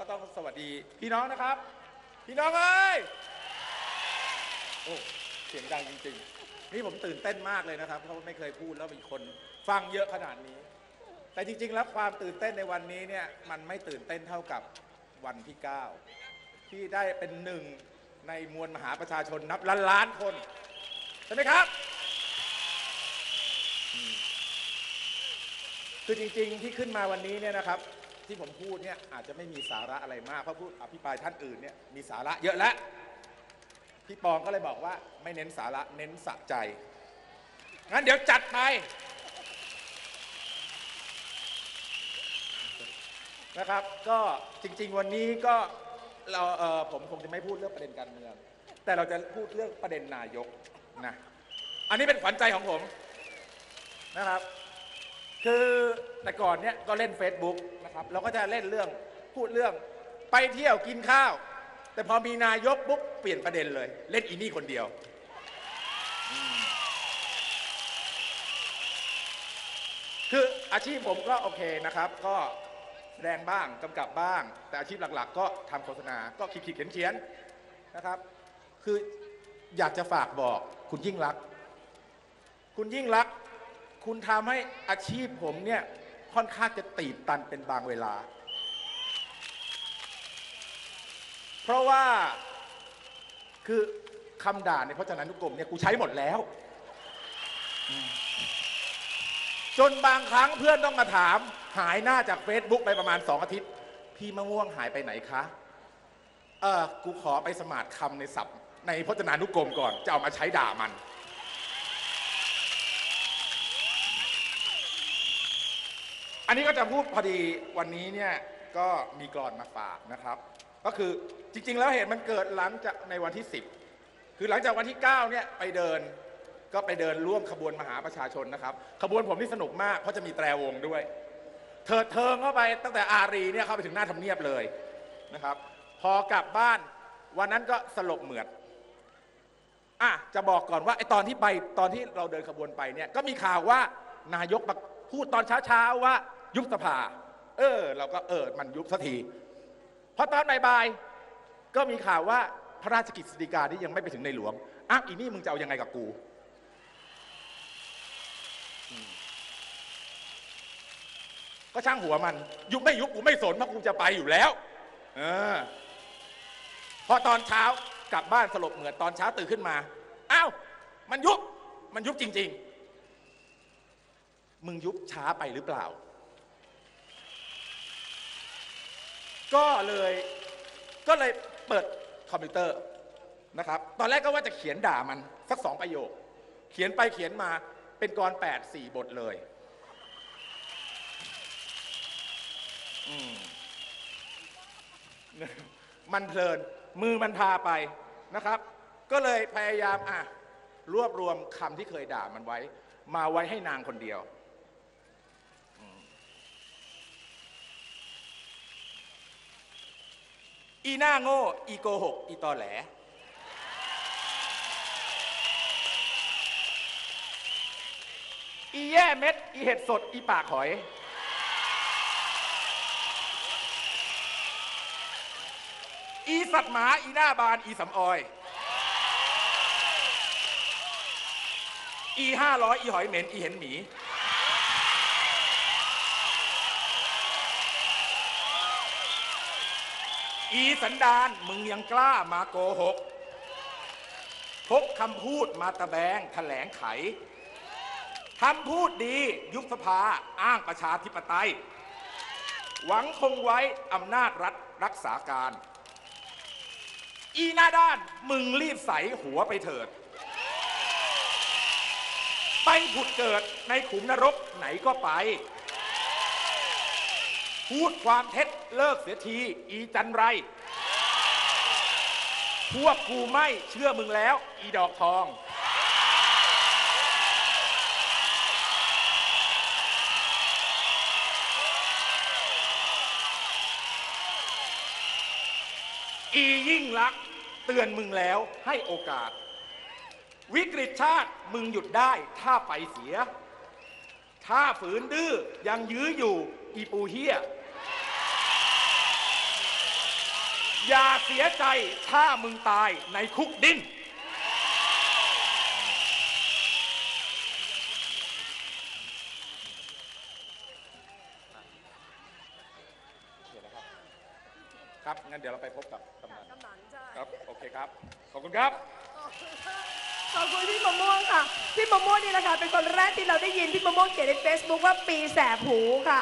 ก็ต้องสวัสดี พี่น้องนะครับ พี่น้องเอ้ยโอ้เสียงดังจริงๆ นี่ผมตื่นเต้นมากเลยนะครับ เพราะไม่เคยพูดแล้วมีคนฟังเยอะขนาดนี้ แต่จริง ๆ แล้วความตื่นเต้นในวันนี้เนี่ยมันไม่ตื่นเต้นเท่ากับวันที่ 9 ที่ได้เป็นหนึ่งในมวลมหาประชาชนนับล้านล้านคนใช่ไหมครับคือจริงๆที่ขึ้นมาวันนี้เนี่ยนะครับ ที่ผมพูดเนี่ยอาจจะไม่มีสาระอะไรมากเพราะพูดอภิปรายท่านอื่นเนี่ยมีสาระเยอะแล้วพี่ปองก็เลยบอกว่าไม่เน้นสาระเน้นสะใจงั้นเดี๋ยวจัดไปนะครับ ก็จริง ๆ วันนี้ก็เราเออผมคงจะไม่พูดเรื่องประเด็นการเมือง แต่เราจะพูดเรื่องประเด็นนายกนะอันนี้เป็นขวัญใจของผมนะครับ คือแต่ก่อนเนี่ยก็เล่น Facebook นะครับเราก็จะเล่นเรื่องพูดเรื่องไปเที่ยวกินข้าว แต่พอมีนายกปุ๊บเปลี่ยนประเด็นเลย เล่นอีนี่คนเดียว คืออาชีพผมก็โอเคนะครับ ก็แสดงบ้างกำกับบ้าง แต่อาชีพหลักๆ ก็ทำโฆษณาก็ขีดๆเขียนๆนะครับ คืออยากจะฝากบอกคุณยิ่งรัก คุณยิ่งรักษ คุณทำให้อาชีพผมเนี่ยค่อนข้างจะตีบตันเป็นบางเวลา เพราะว่าคือคำด่าในพจนานุกรมเนี่ยกูใช้หมดแล้ว จนบางครั้งเพื่อนต้องมาถาม หายหน้าจาก Facebook ไปประมาณสองอาทิตย์ พี่มะม่วงหายไปไหนคะเออกูขอไปสมาร์ทคำในศัพท์ ในพจนานุกรมก่อน จะเอามาใช้ด่ามัน นนี้ก็จะพูดพอดีวันนี้เนี่ยก็มีกรอนมาฝากนะครับ ก็คือจริง ๆ แล้วเหตุมันเกิดหลังจากในวันที่ 10 คือหลังจากวันที่9เนี่ยไปเดินก็ไปเดินร่วมขบวนมหาประชาชนนะครับ ขบวนผมนี่สนุกมากเพราะจะมีแตรวงด้วย เถิดเทิงเข้าไปตั้งแต่อารีเนี่ยเข้าไปถึงหน้าทำเนียบเลยนะครับ พอกลับบ้านวันนั้นก็สลบเหมือดอะจะบอกก่อนว่าไอตอนที่ไปตอนที่เราเดินขบวนไปเนี่ยก็มีข่าวว่านายกพูดตอนเช้าๆว่า ยุบสภา เออ เราก็เออมันยุบสักทีพอตอนบ่ายๆก็มีข่าวว่าพระราชกิจสิกาที่ยังไม่ไปถึงในหลวงอ้าวอีนี่มึงจะเอายังไงกับกูก็ช่างหัวมัน ยุบไม่ยุบกูไม่สนเพราะกูจะไปอยู่แล้วเออพอตอนเช้ากลับบ้านสลบเหมือนตอนเช้าตื่นขึ้นมาอ้าวมันยุบมันยุบจริง ๆ มึงยุบช้าไปหรือเปล่า ก็เลยก็เลยเปิดคอมพิวเตอร์นะครับ ตอนแรกก็ว่าจะเขียนด่ามันสักสองประโยค เขียนไปเขียนมาเป็นกรแปดสี่บทเลยมมันเพลินมือมันพาไปนะครับ ก็เลยพยายามอะรวบรวมคำที่เคยด่ามันไว้ มาไว้ให้นางคนเดียวอืม อีหน้าโง่ อีโกหก อีตอแหล อีแย่เม็ด อีเห็ดสด อีปากหอย อีสัตว์หมา อีหน้าบาน อีสำออย อีห้าร้อยอีหอยเหม็น อีเห็นหมี อีสันดานมึงยังกล้ามาโกหก พกคำพูดมาตะแบงแถลงไขทำพูดดียุบสภาอ้างประชาธิปไตย หวังคงไว้อำนาจรัฐรักษาการ อีหน้าด้านมึงรีบใสหัวไปเถิด ไปผุดเกิดในขุมนรกไหนก็ไป พูดความเท็จ เลิกเสียที อีจันไร พวกกูไม่เชื่อมึงแล้ว อีดอกทอง อียิ่งลักษณ์เตือนมึงแล้วให้โอกาส วิกฤตชาติมึงหยุดได้ถ้าไปเสีย ถ้าฝืนดื้อยังยื้ออยู่อีปูเฮีย อย่าเสียใจถ้ามึงตายในคุกดิน ครับ งั้นเดี๋ยวเราไปพบกับกำนันกำนันใช่ครับ โอเคครับ ขอบคุณครับ ขอบคุณพี่มะม่วงค่ะ พี่มะม่วงนี่แหละค่ะ เป็นคนแรกที่เราได้ยิน พี่มะม่วงเขียนใน Facebook ว่าปีแสบหูค่ะ